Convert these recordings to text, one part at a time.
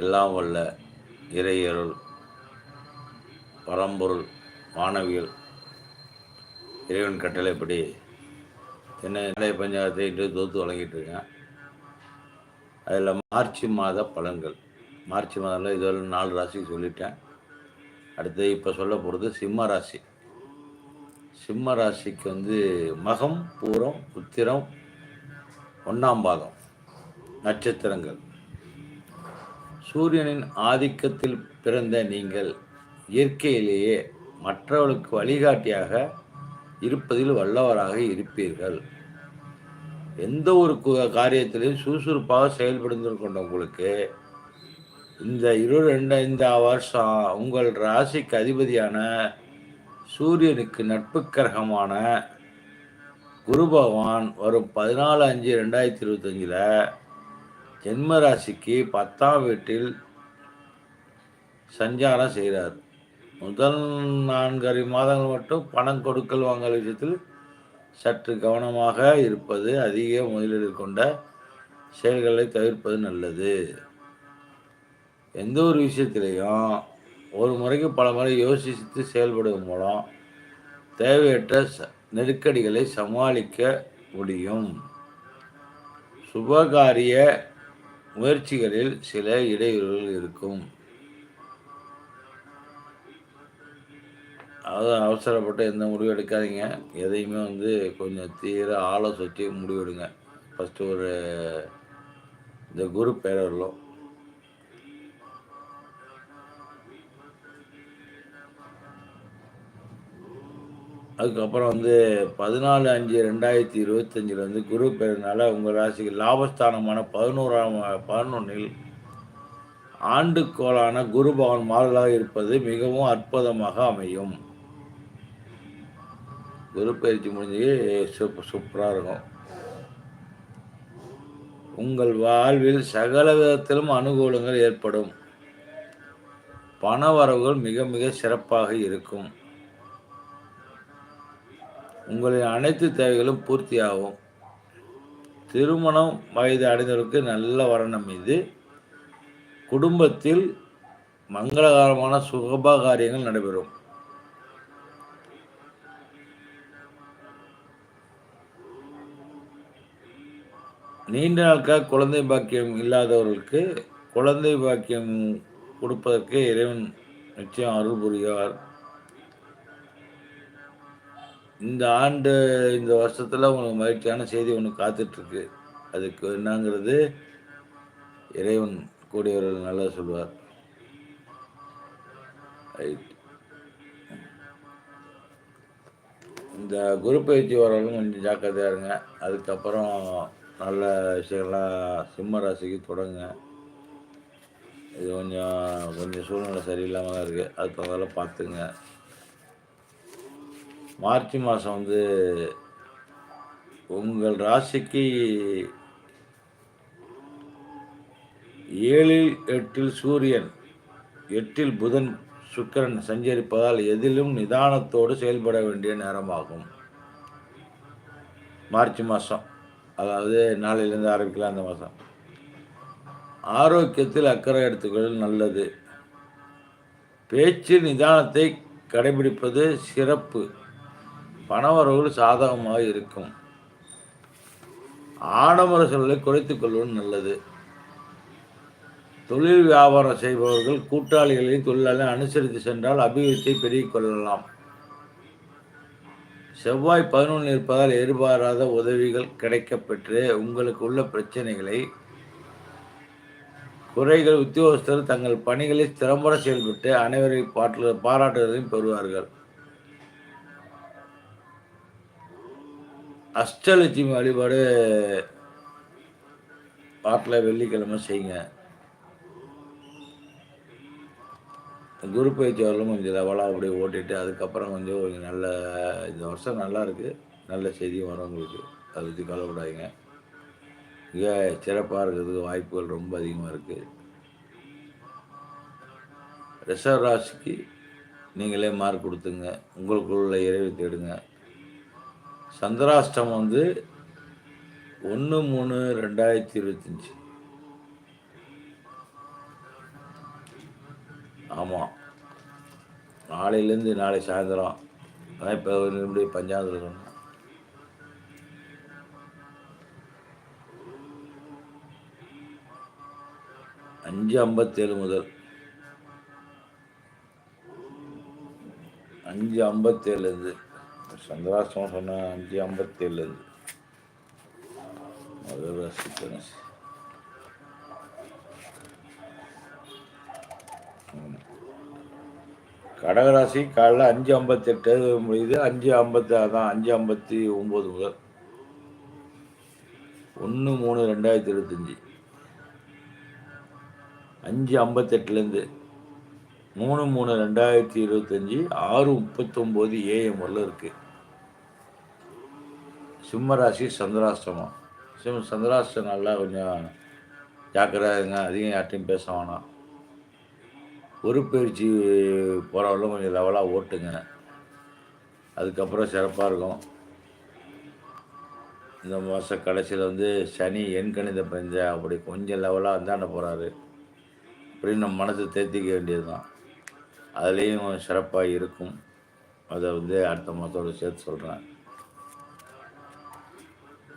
எல்லாம் வல்ல இறையருள் பரம்பொருள் மாணவியல் இறைவன் கட்டளைப்படி சென்னை பஞ்சாயத்தை இன்று தொகுத்து வழங்கிட்டு இருக்கேன். அதில் மார்ச் மாத பலன்கள். மார்ச் மாதத்தில் இதுவரை நாலு ராசி சொல்லிட்டேன். அடுத்து இப்போ சொல்ல போகிறது சிம்ம ராசி. சிம்ம ராசிக்கு வந்து மகம் பூரம் உத்திரம் ஒன்றாம் பாகம் நட்சத்திரங்கள். சூரியனின் ஆதிக்கத்தில் பிறந்த நீங்கள் இயற்கையிலேயே மற்றவர்களுக்கு வழிகாட்டியாக இருப்பதில் வல்லவராக இருப்பீர்கள். எந்த ஒரு காரியத்திலையும் சுறுசுறுப்பாக செயல்படுந்து கொண்ட உங்களுக்கு இந்த இரு ரெண்டு இந்த வருஷம் உங்கள் ராசிக்கு அதிபதியான சூரியனுக்கு நட்பு கிரகமான குரு பகவான் வரும் பதினாலு அஞ்சு ரெண்டாயிரத்தி இருபத்தஞ்சில் ஜென்ம ராசிக்கு பத்தாம் வீட்டில் சஞ்சாரம் செய்கிறார். முதல் நான்கரை மாதங்கள் மட்டும் பணம் கொடுக்கல் வாங்கல் விஷயத்தில் சற்று கவனமாக இருப்பது அதிக முதலீடு கொண்ட செயல்களை தவிர்ப்பது நல்லது. எந்த ஒரு விஷயத்திலையும் ஒரு முறைக்கு பல முறை யோசித்து செயல்படுவதன் மூலம் தேவையற்ற ச- நெருக்கடிகளை சமாளிக்க முடியும். சுபகாரிய முயற்சிகளில் சில இடையூறுகள் இருக்கும். அதாவது அவசரப்பட்டு எந்த முடிவும் எடுக்காதீங்க. எதையுமே வந்து கொஞ்சம் தீர ஆலோசித்து முடிவெடுங்க. ஃபஸ்ட்டு ஒரு இந்த குரு பேரவர்களும் அதுக்கப்புறம் வந்து பதினாலு அஞ்சு ரெண்டாயிரத்தி இருபத்தஞ்சில் வந்து குரு பேருனால உங்கள் ராசிக்கு லாபஸ்தானமான பதினோராம் பதினொன்றில் ஆண்டுக்கோளான குரு பகவான் மாறுதலாக இருப்பது மிகவும் அற்புதமாக அமையும். குரு பயிற்சி முடிஞ்சு சூப்பர் சூப்பராக இருக்கும். உங்கள் வாழ்வில் சகல விதத்திலும் அனுகூலங்கள் ஏற்படும். பண வரவுகள் மிக மிக சிறப்பாக இருக்கும். உங்களின் அனைத்து தேவைகளும் பூர்த்தியாகும். திருமணம் வயது அடைந்தவருக்கு நல்ல வரணம் மீது குடும்பத்தில் மங்களகரமான சுகப காரியங்கள் நடைபெறும். நீண்ட நாட்கள் குழந்தை பாக்கியம் இல்லாதவர்களுக்கு குழந்தை பாக்கியம் கொடுப்பதற்கு இறைவன் நிச்சயம் அருள் புரிவார். இந்த ஆண்டு இந்த வருஷத்துல உங்களுக்கு மகிழ்ச்சியான செய்தி ஒன்று காத்துட்ருக்கு. அதுக்கு என்னங்கிறது இறைவன் கூடியவர்கள் நல்லா சொல்வார் ரைட் இந்த குரு பயிற்சி வரவங்களும் கொஞ்சம் ஜாக்கிரதையா இருங்க. அதுக்கப்புறம் நல்ல விஷயங்கள்லாம் சிம்ம ராசிக்கு தொடங்குங்க இது கொஞ்சம் கொஞ்சம் சூழ்நிலை சரியில்லாமல் தான் இருக்குது அது தகுந்தால பார்த்துங்க மார்ச் மாதம் வந்து உங்கள் ராசிக்கு ஏழில் எட்டில் சூரியன் எட்டில் புதன் சுக்கிரன் சஞ்சரிப்பதால் எதிலும் நிதானத்தோடு செயல்பட வேண்டிய நேரமாகும். மார்ச் மாதம் அதாவது நாளையிலேருந்து ஆரம்பிக்கலாம் அந்த மாதம் ஆரோக்கியத்தில் அக்கறை எடுத்துக்கொள்வது நல்லது. பேச்சு நிதானத்தை கடைபிடிப்பது சிறப்பு. பணவரவுகள் சாதகமாக இருக்கும். ஆடம்பர செலவை குறைத்துக் கொள்வது நல்லது. தொழில் வியாபாரம் செய்பவர்கள் கூட்டாளிகளையும் தொழிலாளி அனுசரித்து சென்றால் அபிவிருத்தியை பெருகிக் கொள்ளலாம். செவ்வாய் பதினொன்று இருப்பதால் எதிர்பாராத உதவிகள் கிடைக்கப்பெற்று உங்களுக்கு உள்ள பிரச்சனைகளை குறைகள் உத்தியோகஸ்தர் தங்கள் பணிகளில் திறம்பட செயல்பட்டு அனைவரை பாட்டு பாராட்டுவதையும் பெறுவார்கள். அஷ்டலட்சுமி வழிபாடு பாட்டில் வெள்ளிக்கிழமை செய்யுங்க. குரு பயிற்சி வரலும் கொஞ்சம் லெவலாக அப்படியே ஓட்டிட்டு அதுக்கப்புறம் கொஞ்சம் கொஞ்சம் நல்ல இந்த வருஷம் நல்லா இருக்குது நல்ல செய்தியும் வரும் உங்களுக்கு. அதை பற்றி கவலைப்படாதீங்க. மிக சிறப்பாக இருக்கிறதுக்கு வாய்ப்புகள் ரொம்ப அதிகமாக இருக்குது ரிசர்வ் ராசிக்கு நீங்களே மார்க் கொடுத்துங்க. உங்களுக்குள்ள இறைவு தேடுங்க. சந்திராஷ்டம் வந்து ஒன்று மூணு ரெண்டாயிரத்தி இருபத்தஞ்சி. ஆமாம் நாளையிலேருந்து நாளை சாயந்தரம். அதான் இப்போ இப்படி பஞ்சாயத்தில் சொன்னேன். அஞ்சு ஐம்பத்தேழு முதல். அஞ்சு ஐம்பத்தேழுலேருந்து. சந்திராஷ்டமம் சொன்னேன் அஞ்சு ஐம்பத்தேழுலேருந்து முதல் ராசி தனுசு கடகராசி காலைல அஞ்சு ஐம்பத்தெட்டு முடியுது. அஞ்சு ஐம்பத்தி அதான் அஞ்சு ஐம்பத்தி ஒம்பது முதல். ஒன்று மூணு ரெண்டாயிரத்தி இருபத்தஞ்சி. அஞ்சு ஐம்பத்தெட்டுலேருந்து மூணு மூணு ரெண்டாயிரத்தி இருபத்தஞ்சி ஆறு முப்பத்தொம்போது ஏஎம் வரல இருக்குது சிம்மராசி சந்திராஷ்டமம். சிம்ம சந்திராஷ்டம் நல்லா கொஞ்சம் ஜாக்கிரதைங்க அதிகம் யார்ட்டையும் பேச வேணாம். உருப்பயிற்சி போகிறவங்களும் கொஞ்சம் லெவலாக ஓட்டுங்க. அதுக்கப்புறம் சிறப்பாக இருக்கும். இந்த மாத கடைசியில் வந்து சனி எண்கணித பஞ்ச அப்படி கொஞ்சம் லெவலாக அந்தாண்ட போகிறாரு அப்படின்னு நம்ம மனசை தேர்த்திக்க வேண்டியது தான் அதுலேயும் சிறப்பாக இருக்கும். அதை வந்து அடுத்த மாதத்தோடு சேர்த்து சொல்கிறேன்.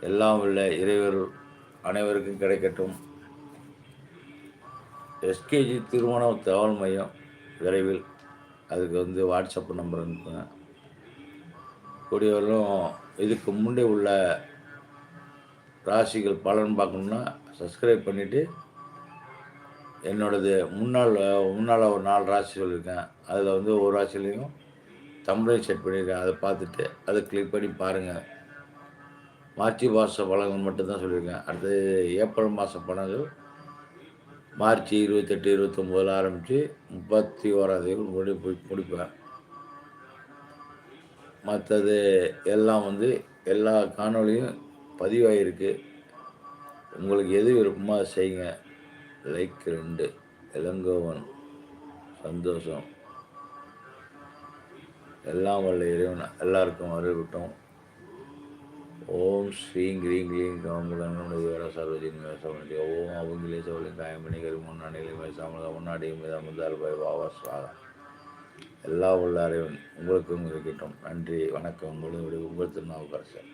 எல்லாம் உள்ள இறைவர் அனைவருக்கும் கிடைக்கட்டும். எஸ்கேஜி திருமண தகவல் மையம் விரைவில். அதுக்கு வந்து வாட்ஸ்அப் நம்பர் அனுப்புங்க கூடியவரும் இதுக்கு முன்னே உள்ள ராசிகள் பலன் பார்க்கணுன்னா சப்ஸ்கிரைப் பண்ணிவிட்டு என்னோடது முன்னாள் முன்னால் ஒரு நாலு ராசி சொல்லியிருக்கேன் அதில் வந்து ஒரு ராசிலையும் தமிழையும் செட் பண்ணியிருக்கேன். அதை பார்த்துட்டு அதை கிளிக் பண்ணி பாருங்கள் மார்ச் மாத பலன்கள் மட்டும்தான் சொல்லியிருக்கேன். அடுத்தது ஏப்ரல் மாத பலன்கள் மார்ச் இருபத்தெட்டு இருபத்தொம்போதில் ஆரம்பித்து முப்பத்தி ஓராந்தேதி முடி முடிப்பேன். மற்றது எல்லாம் வந்து எல்லா காணொலியும் பதிவாகிருக்கு உங்களுக்கு எது விருப்பமோ அதை செய்யுங்க. லைக் ரெண்டு இளங்கோவன் சந்தோஷம். எல்லாம் வல்ல இறைவன் எல்லாருக்கும் வரவிட்டோம் ஓம் ஸ்ரீங் கிரீங் கிளீங் காமுடன் வேற சர்வஜின் வேசமதி ஓம் அவங்களே சோழி காயமணி கரி முன்னாடியிலே வேசாமல் முன்னாடியும் அமுதால் பாய் வாவாஸ்வாக எல்லா உள்ள அறிவன் உங்களுக்கும் இருக்கட்டும். நன்றி வணக்கம். உங்களுடைய உங்கள் திருநாவுக்கரசர்.